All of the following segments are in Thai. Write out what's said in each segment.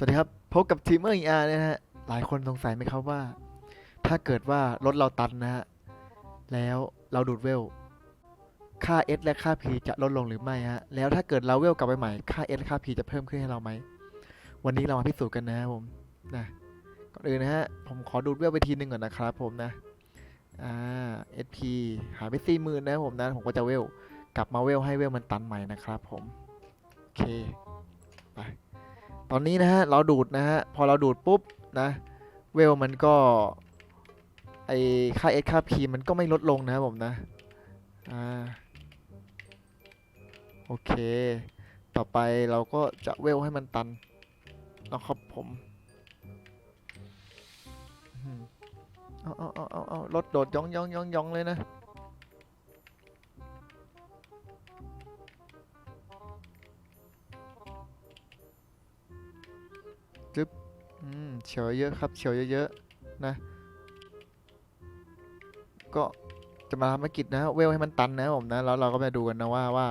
สวัสดีครับพบกับทีมเมอร์อีอาร์นะฮะหลายคนสงสัยไหมครับว่า ถ้าเกิดว่ารถเราตันนะฮะแล้วเราดูดเวล ค่า S และค่า P จะลดลงหรือไม่ฮะแล้วถ้าเกิดเราเวลกลับไปใหม่ค่า S และค่า P จะเพิ่มขึ้นให้เราไหมวันนี้เรามาพิสูจน์กันนะครับผมนะก่อนอื่นนะฮะผมขอดูดเวลไปทีนึงก่อนนะครับผมนะอ่า SP หายไปสี่หมื่นนะผมนะผมก็จะเวลกลับมาเวลให้เวลมันตันใหม่นะครับผมโอเคไป ตอนนี้นะฮะเราดูดนะฮะ พอเราดูดปุ๊บนะเวลมันก็ไอค่า S ค่า P มันก็ไม่ลดลงนะครับผมนะ อ่า โอเค ต่อไปเราก็จะเวลให้มันตันนะครับผมอืมเอาเอาเอาเอาเอารถโดดย่องย่องย่องย่องเลยนะ เฉียวเยอะครับเฉียวเยอะๆนะ ก็จะมาทำภารกิจนะเวลให้มันตันนะผมนะแล้วเราก็มาดูกันนะว่าว่า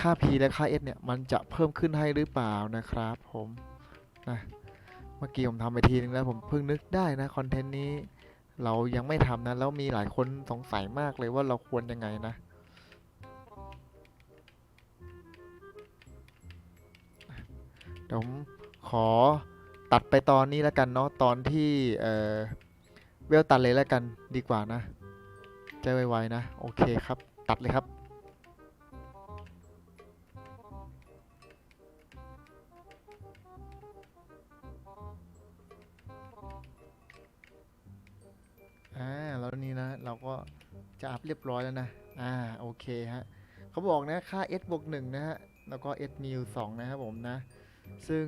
ค่า P และค่า S เนี่ยมันจะเพิ่มขึ้นให้หรือเปล่านะครับ ผมนะเมื่อกี้ผมทำไปทีนึงแล้วผมเพิ่งนึกได้นะคอนเทนต์นี้เรายังไม่ทำนะแล้วมีหลายคนสงสัยมากเลยว่าเราควรยังไงนะเดี๋ยวผมขอ ตัดไปตอนนี้แล้วกันเนาะตอนที่เอ่อเวลตัดเลยแล้วกันดีกว่านะใจไวๆนะ โอเคครับ ตัดเลยครับอ่าแล้วนี่นะ เราก็จะอัพเรียบร้อยแล้วนะ อ่า โอเคฮะเขาบอกนะ ค่า s บวกหนึ่งนะฮะ แล้วก็ s มีอยู่สองนะครับผมนะ ซึ่ง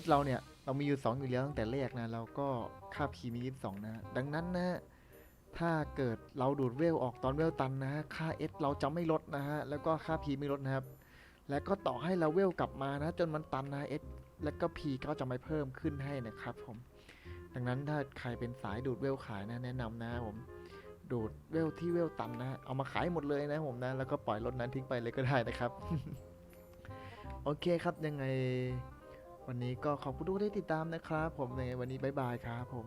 S เราเนี่ย เรามีอยู่ 2 อยู่แล้วตั้งแต่แรกนะแล้วก็ค่า P มี 22นะฮะดังนั้นนะ ถ้าเกิดเราดูดเวลออกตอนเวลตันนะ ค่า S เราจะไม่ลดนะฮะ แล้วก็ค่า P ไม่ลดนะครับ แล้วก็ต่อให้เราเวลกลับมานะ จนมันตันนะ S แล้วก็ P ก็จะไม่เพิ่มขึ้นให้นะครับผม ดังนั้นถ้าใครเป็นสายดูดเวลขายนะ แนะนำนะผมดูดเวลที่เวลตันนะ เอามาขายหมดเลยนะผมนะ แล้วก็ปล่อยรถนั้นทิ้งไปเลยก็ได้นะครับ โอเคครับยังไง วันนี้ก็ขอบคุณทุกคนที่ติดตามนะครับ ผมในวันนี้บ๊ายบายครับผม